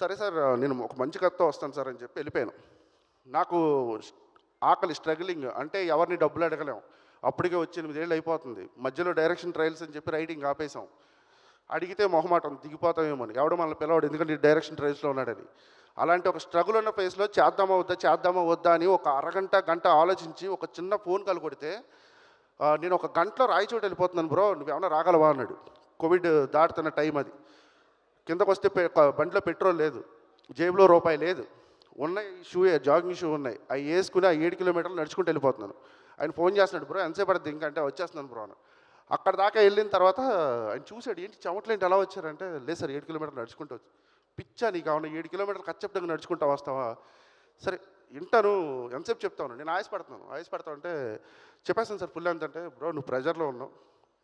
సరే సార్ నేను ఒక మంచి కథతో వస్తాను సార్ అని చెప్పి వెళ్ళిపోయాను. నాకు ఆకలి స్ట్రగ్లింగ్ అంటే ఎవరిని డబ్బులు అడగలేం అప్పటికే వచ్చి ఎనిమిదేళ్ళు అయిపోతుంది. మధ్యలో డైరెక్షన్ ట్రయల్స్ అని చెప్పి రైడింగ్ ఆపేసాం అడిగితే మొహమాటం దిగిపోతామేమో అని ఎవడో మనల్ని పిలవాడు ఎందుకంటే డైరెక్షన్ ట్రయల్స్లో ఉన్నాడని. అలాంటి ఒక స్ట్రగుల్ ఉన్న ఫేస్లో చేద్దామా వద్దా చేద్దామా వద్దా అని ఒక అరగంట గంట ఆలోచించి ఒక చిన్న ఫోన్ కాల్ కొడితే నేను ఒక గంటలో రాయచోటు వెళ్ళిపోతున్నాను బ్రో నువ్వేమన్నా రాగలవా? అన్నాడు. కోవిడ్ దాటుతున్న టైం అది. కిందకు వస్తే బండిలో పెట్రోల్ లేదు. జేబులో రూపాయి లేదు. ఉన్నాయి షూ జాగింగ్ షూ ఉన్నాయి. అవి వేసుకుని ఆ ఏడు కిలోమీటర్లు నడుచుకుంటూ వెళ్ళిపోతున్నాను. ఆయన ఫోన్ చేస్తున్నాడు బ్రో ఎంతసేపు పడుతుంది ఇంకంటే అంటే వచ్చేస్తున్నాను బ్రో అని. అక్కడ దాకా వెళ్ళిన తర్వాత ఆయన చూశాడు ఏంటి చెమటలు ఏంటి? ఎలా వచ్చారంటే లేదు సార్ ఏడు కిలోమీటర్లు నడుచుకుంటూ వచ్చి పిచ్చా నీకు? అవును ఏడు కిలోమీటర్లు ఖచ్చితంగా నడుచుకుంటా వస్తావా? సరే వింటాను. ఎంతసేపు చెప్తాను నేను ఆయాసపడుతున్నాను. ఆయాసపడతా అంటే చెప్పేస్తాను సార్ ఫుల్ ఎంత అంటే బ్రో నువ్వు ప్రెజర్లో ఉన్నావు.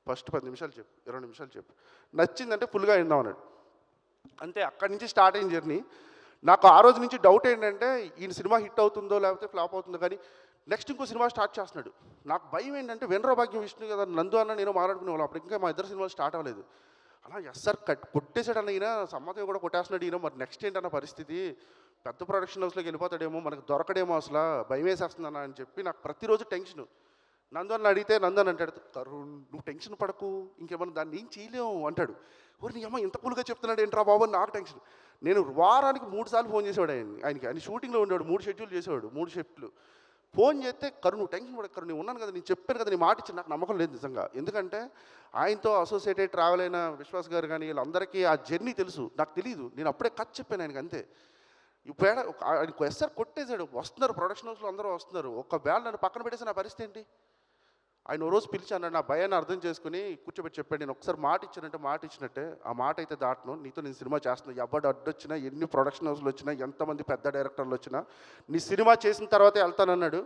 ఫస్ట్ పది నిమిషాలు చెప్పు ఇరవై నిమిషాలు చెప్పు. నచ్చిందంటే ఫుల్గా విందాం అన్నాడు. అంతే అక్కడి నుంచి స్టార్ట్ అయిన జర్నీ. నాకు ఆ రోజు నుంచి డౌట్ ఏంటంటే ఈయన సినిమా హిట్ అవుతుందో లేకపోతే ఫ్లాప్ అవుతుందో కానీ నెక్స్ట్ ఇంకో సినిమా స్టార్ట్ చేస్తున్నాడు. నాకు భయం ఏంటంటే వెనరో భాగ్యం విష్ణు కదా నందు అన్న నేను మాట్లాడుకునేవాళ్ళు. అప్పుడు ఇంకా మా ఇద్దరు సినిమాలు స్టార్ట్ అవ్వలేదు. అలా ఎస్ సార్ కట్ కొట్టేశాడు అన్న ఈయన సమ్మతం కూడా కొట్టేస్తున్నాడు ఈయన. మరి నెక్స్ట్ ఏంటన్న పరిస్థితి? పెద్ద ప్రొడక్షన్ హౌస్లోకి వెళ్ళిపోతాడేమో మనకు దొరకడేమో అసలు భయం వేసేస్తుందన్న అని చెప్పి నాకు ప్రతిరోజు టెన్షన్. నందన్ అడిగితే నందన్ అంటాడు కరుణ్ నువ్వు టెన్షన్ పడకు ఇంకేమన్నా దాన్ని ఏం చేయలేము అంటాడు. ఓరి నీ అమ్మ ఇంత కూల్గా చెప్తున్నాడు ఏంట్రా బాబు? నాకు టెన్షన్. నేను వారానికి మూడు సార్లు ఫోన్ చేసేవాడు ఆయన ఆయనకి. ఆయన షూటింగ్లో ఉండేవాడు మూడు షెడ్యూల్ చేసేవాడు మూడు షిఫ్ట్లు ఫోన్ చేస్తే కరు నువ్వు టెన్షన్ పడక కరు నేను ఉన్నాను కదా నేను చెప్పాను కదా నీ మాట ఇచ్చి నాకు నమ్మకం లేదు నిజంగా. ఎందుకంటే ఆయనతో అసోసియేటెడ్ ట్రావెల్ అయిన విశ్వాస్ గారు కానీ వీళ్ళందరికీ ఆ జర్నీ తెలుసు. నాకు తెలియదు నేను అప్పుడే కట్ చెప్పాను ఆయనకి అంతే. ఇప్పుడు ఆయన ఎస్ఆర్ కొట్టేశాడు. వస్తున్నారు ప్రొడక్షన్ హౌస్లో అందరూ వస్తున్నారు. ఒకవేళ నన్ను పక్కన పెట్టేసి నా పరిస్థితి ఏంటి? ఆయన ఓ రోజు పిలిచాను నా భయాన్ని అర్థం చేసుకుని కూర్చోబెట్టి చెప్పాడు నేను ఒకసారి మాట ఇచ్చానంటే మాట ఇచ్చినట్టే ఆ మాట అయితే దాటను నీతో నేను సినిమా చేస్తున్నాను ఎవడు అడ్డొచ్చినా ఎన్ని ప్రొడక్షన్ హౌస్లు వచ్చినా ఎంతమంది పెద్ద డైరెక్టర్లు వచ్చినా నీ సినిమా చేసిన తర్వాతే వెళ్తానన్నాడు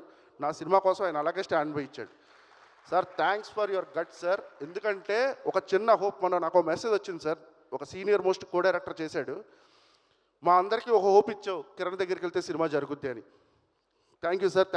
నా సినిమా కోసం ఆయన అలాగే స్టాండ్ బై ఇచ్చాడు. Sir thanks for your gut sir ఎందుకంటే ఒక చిన్న హోప్ మన నాకు మెసేజ్ వచ్చింది సార్ ఒక సీనియర్ మోస్ట్ కో డైరెక్టర్ చేశాడు. మా అందరికీ ఒక హోప్ ఇచ్చావు కిరణ్ దగ్గరికి వెళ్తే సినిమా జరుగుద్ది అని. Thank you sir